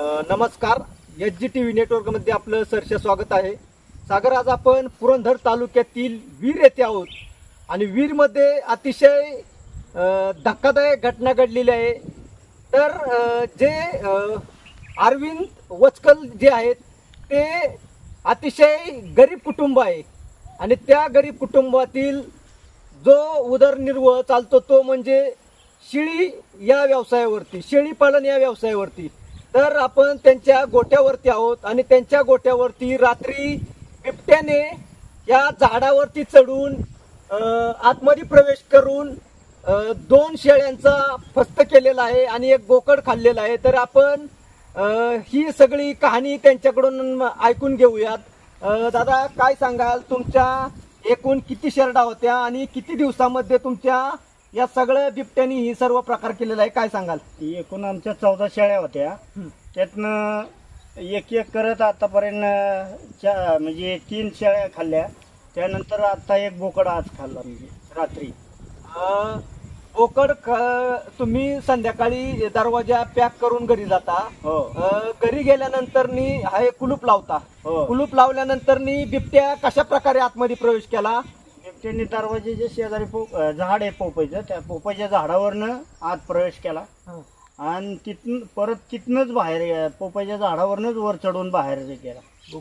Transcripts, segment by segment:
नमस्कार. H G T V नेटवर्कमध्ये आपलं सरसे स्वागत आहे. सागर आज आपण पुरंदर तालुक्यातील वीर येथे आहोत. आणि वीरमध्ये अतिशय धक्कादायक घटना घडलेली आहे. तर जे अरविंद वचकल जे आहेत ते अतिशय गरीब कुटुंब आहे. आणि त्या गरीब कुटुंबातील जो उदरनिर्वाह चालतो तो म्हणजे शेळी या व्यवसायावरती शेळी पालन या व्यवसायावरती. तर आपण त्यांच्या गोट्यावरती आहोत आणि त्यांच्या गोट्यावरती रात्री बिबट्याने या झाडावरती चढून आतमध्ये प्रवेश करून दोन शेळ्यांचा फस्त केलेला आहे आणि एक गोकड खाल्लेला आहे. तर आपण ही सगळी कहाणी त्यांच्याकडून ऐकून घेऊयात. दादा काय सांगाल? तुमच्या एकूण किती शेरडा होत्या आणि किती दिवसामध्ये तुमच्या या सगळ्या बिबट्यानी ही सर्व प्रकार केलेला आहे. काय सांगाल? एकूण आमच्या चौदा शेळ्या होत्या. हं. त्यातनं एक एक करत आतापर्यंत चा म्हणजे तीन शेळ्या खाल्ल्या. त्यानंतर आता एक बोकड आज खाल्ला म्हणजे रात्री. अं, बोकड क- तुम्ही संध्याकाळी दरवाजा पॅक करून घरी जाता. हो. अं, घरी गेल्यानंतर हा एक कुलूप लावता. हो. कुलूप लावल्यानंतर बिबट्या कशा प्रकारे आतमध्ये प्रवेश केला? बिबट्याने दरवाजेच्या शेजारी पो अं, झाड आहे पोपईचं त्या पोपईच्या झाडावरनं आत प्रवेश केला. आणि तिथून परत तिथनंच बाहेर गे- पोपईच्या झाडावरनच वर चढून बाहेर गेला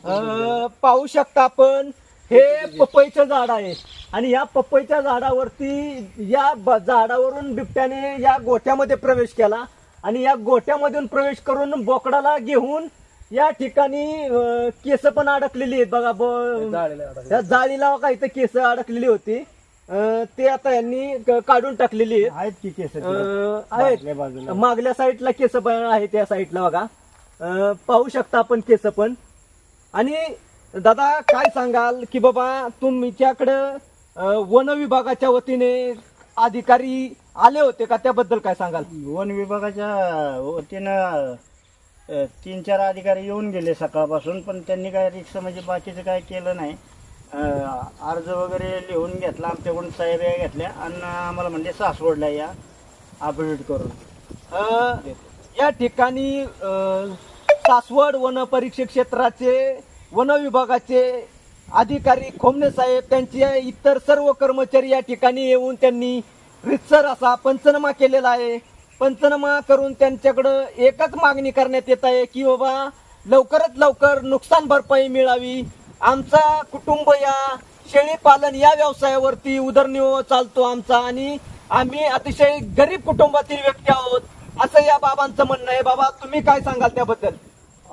अं, पाहू शकता आपण हे पपईचं झाड आहे. आणि या पपईच्या झाडावरती या ब- झाडावरून बिबट्याने या गोठ्यामध्ये प्रवेश केला. आणि या गोठ्यामधून प्रवेश करून बोकडाला घेऊन या ठिकाणी अं, केस पण अडकलेली आहेत बघा ब- त्या जाळीला काही तर केस अडकलेली होती. अं, ते आता यांनी क- काढून टाकलेली आहेत. आहेत की केस? अं, मागल्या आहेत बाजूला. मागल्या साईडला केस पण आहे त्या साईडला बघा. अं, पाहू शकता आपण केस पण. आणि दादा काय सांगाल की बाबा तुमच्याकडं अं, वन विभागाच्या वतीने अधिकारी आले होते का? त्याबद्दल काय सांगाल? वन विभागाच्या वतीनं अ, तीन चार अधिकारी येऊन गेले सकाळपासून पण त्यांनी काय रिक्षा म्हणजे बाकीचं काय केलं नाही. अ, अर्ज वगैरे लिहून घेतला आमच्याकडून साहेब्या घेतल्या आणि आम्हाला म्हणजे सासवडला या अपडेट करून. या ठिकाणी अं, सासवड वन परीक्षक क्षेत्राचे वन विभागाचे अधिकारी खोमने साहेब त्यांचे इतर सर्व कर्मचारी या ठिकाणी येऊन त्यांनी रितसर असा पंचनामा केलेला आहे. पंचनामा करून त्यांच्याकडं एकच मागणी करण्यात येत आहे की बाबा लवकरात लवकर नुकसान भरपाई मिळावी. आमचा कुटुंब या शेळी पालन या व्यवसायावरती उदरनिर्वाह चालतो आमचा आणि आम्ही अतिशय गरीब कुटुंबातील व्यक्ती आहोत असं या बाबांचं म्हणणं आहे. बाबा तुम्ही काय सांगाल त्याबद्दल?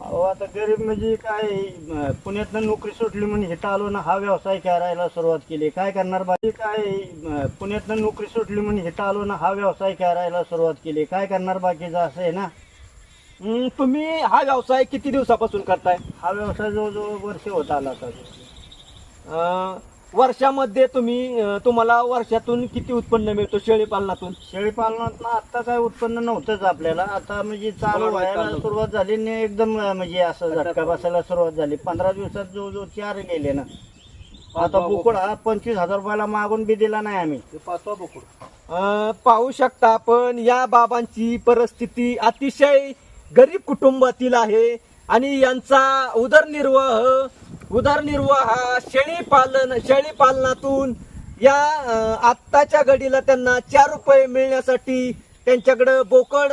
अहो आता गरीब म्हणजे काय पुण्यातनं नोकरी सुटली म्हणून इथं आलो ना हा व्यवसाय करायला सुरुवात केली. काय करणार बाकी काय पुण्यातनं नोकरी सुटली म्हणून इथं आलो ना हा व्यवसाय करायला सुरुवात केली. काय करणार बाकीचं असं आहे ना? हम्म, तुम्ही हा व्यवसाय किती दिवसापासून करताय? हा व्यवसाय जवळजवळ वर्ष होत आला आता. अं, वर्षामध्ये तुम्ही अं, तुम्हाला वर्षातून किती उत्पन्न मिळतो शेळी पालनातून शेळी पालनात आता काय उत्पन्न नव्हतंच आपल्याला. आता म्हणजे चालू बरोबर, व्हायला चालू. सुरुवात झाली आणि एकदम अं, म्हणजे असं झटका बसायला सुरुवात झाली. पंधरा दिवसात जवळजवळ चार गेले ना. आता बोकड हा पंचवीस हजार रुपयाला मागून बी दिला नाही आम्ही. अं, पाहू शकता आपण या बाबांची परिस्थिती अतिशय गरीब कुटुंबातील आहे आणि यांचा उदरनिर्वाह उदरनिर्वाह शेळी पालन शेळी पालनातून या आत्ताच्या घडीला त्यांना चार रुपये मिळण्यासाठी त्यांच्याकडं बोकड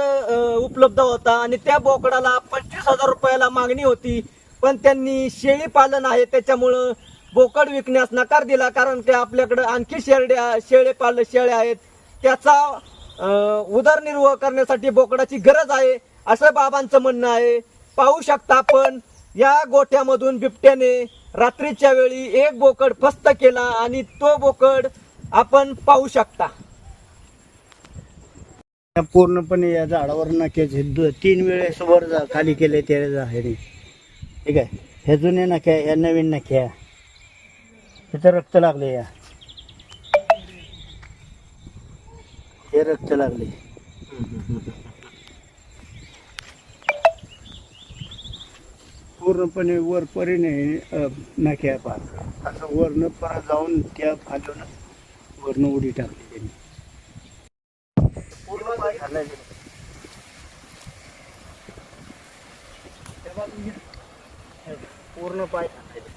उपलब्ध होता आणि त्या बोकडाला पंचवीस हजार रुपयाला मागणी होती. पण त्यांनी शेळी पालन आहे त्याच्यामुळं बोकड विकण्यास नकार दिला कारण ते आपल्याकडं आणखी शेरड्या शेळे पाल शेळ्या आहेत. त्याचा उदरनिर्वाह करण्यासाठी बोकडाची गरज आहे असं बाबांचं म्हणणं आहे. पाहू शकता आपण या गोठ्यामधून बिबट्याने रात्रीच्या वेळी एक बोकड फस्त केला आणि तो बोकड आपण पाहू शकता. या पूर्णपणे या झाडावर नक्याच तीन वेळेस वर जा- खाली केले ते ह्याने ठीक आहे? ह्या जुन्या नख्या ह्या नवीन नख्या. ह्याचं रक्त लागले या. हे रक्त लागले. पूर्णपणे वर परीने नख्या पार असं वरनं परत जाऊन त्या फांदून वरनं उडी टाकली त्यांनी. पूर्ण पूर्ण पाय टाकायचे.